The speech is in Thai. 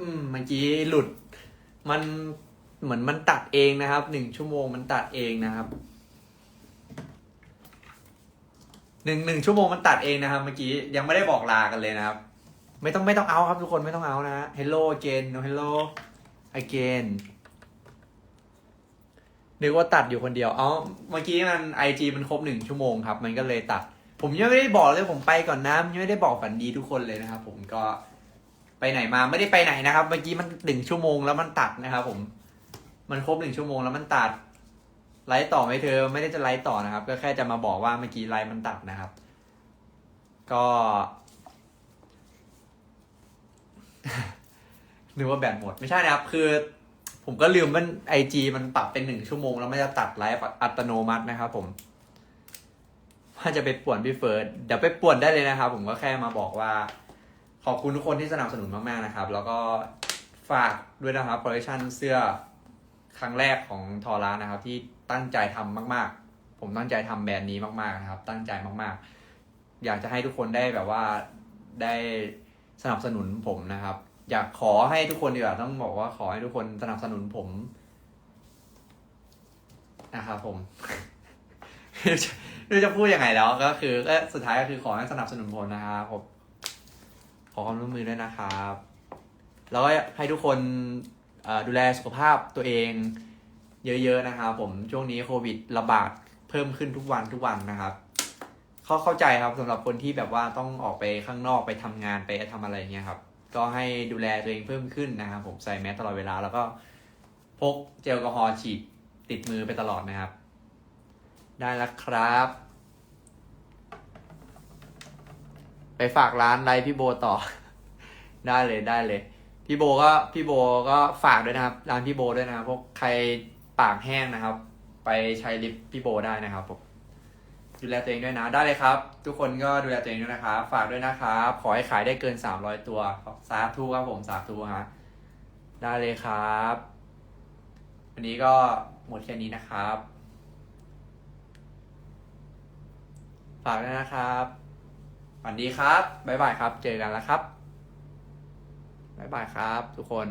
อืมเมื่อกี้หลุด มันเหมือนมันตัดเองนะครับหนึ่งชั่วโมงมันตัดเองนะครับหนึ่งหนึ่งชั่วโมงมันตัดเองนะครับ เมื่อกี้ยังไม่ได้บอกลากันเลยนะครับ ไม่ต้องไม่ต้องเอาครับทุกคนไม่ต้องเอานะฮะ hello again no hello again นึกว่าตัดอยู่คนเดียวอ๋อเมื่อกี้มันไอจีมันครบหนึ่งชั่วโมงครับ มันก็เลยตัด ผมยังไม่ได้บอกเลยผมไปก่อนนะยังไม่ได้บอกฝันดีทุกคนเลยนะครับ ผมก็ ไปไหนมาไม่ได้ไปไหนนะครับ เมื่อกี้มันหนึ่งชั่วโมงแล้วมันตัดนะครับ ผม มันครบหนึ่งชั่วโมงแล้วมันตัดไลฟ์ต่อไหมเธอ ไม่ได้จะไลฟ์ต่อนะครับ ก็แค่จะมาบอกว่าเมื่อกี้ไลฟ์มันตัดนะครับ ก็นึกว่าแบตหมดไม่ใช่นะครับ คือ ผมก็ลืมมันไอจีมันปรับเป็นหนึ่งชั่วโมงแล้วมันจะตัดไลฟ์อัตโนมัตินะครับ ผมว่าจะไปป่วนพี่เฟิร์สเดี๋ยวไปป่วนได้เลยนะครับ ผมก็แค่มาบอกว่า ขอบคุณทุกคนที่สนับสนุนมากๆนะครับ แล้วก็ฝากด้วยนะครับคอลเลคชันเสื้อครั้งแรกของทอร่านะครับ ที่ตั้งใจทำมากๆ ผมตั้งใจทำแบรนด์นี้มากๆนะครับ ตั้งใจมากๆ อยากจะให้ทุกคนได้แบบว่าได้สนับสนุนผมนะครับ อยากขอให้ทุกคนดีกว่าต้องบอกว่าขอให้ทุกคนสนับสนุนผมนะครับผมไม่รู้จะไม่รู้จะพูดยังไงแล้วก็คือสุดท้ายก็คือขอให้สนับสนุนผมนะครับผม อความร่วมมือด้วยนะครับแล้วก็ให้ทุกคนดูแลสุขภาพตัวเองเยอะๆนะครับผมช่วงนี้โควิดระบาดเพิ่มขึ้นทุกวันทุกวันนะครับเขาเข้าใจครับสำหรับคนที่แบบว่าต้องออกไปข้างนอกไปทำงานไปทำอะไรเงี้ยครับ ก็ให้ดูแลตัวเองเพิ่มขึ้นนะครับผมใส่แมสตลอดเวลา แล้วก็พกเจลแอลกอฮอล์ฉีดติดมือไปตลอดนะครับ ได้แล้วครับ ไปฝากร้านไลฟ์พี่โบต่อ ได้เลยได้เลย พี่โบก็พี่โบก็ฝากด้วยนะครับ ร้านพี่โบด้วยนะครับพวกใครปากแห้งนะครับ ไปใช้ลิปพี่โบได้นะครับผมดูแลตัวเองด้วยนะได้เลยครับ ทุกคนก็ดูแลตัวเองด้วยนะครับฝากด้วยนะครับขอให้ขายได้เกินสามร้อยตัวสาธุครับผมสาธุฮะได้เลยครับ วันนี้ก็หมดแค่นี้นะครับ ฝากด้วยนะครับ วัสดีครับ บ๊ายบายครับ เจอกันแล้วครับ บ๊ายบายครับ ทุกคน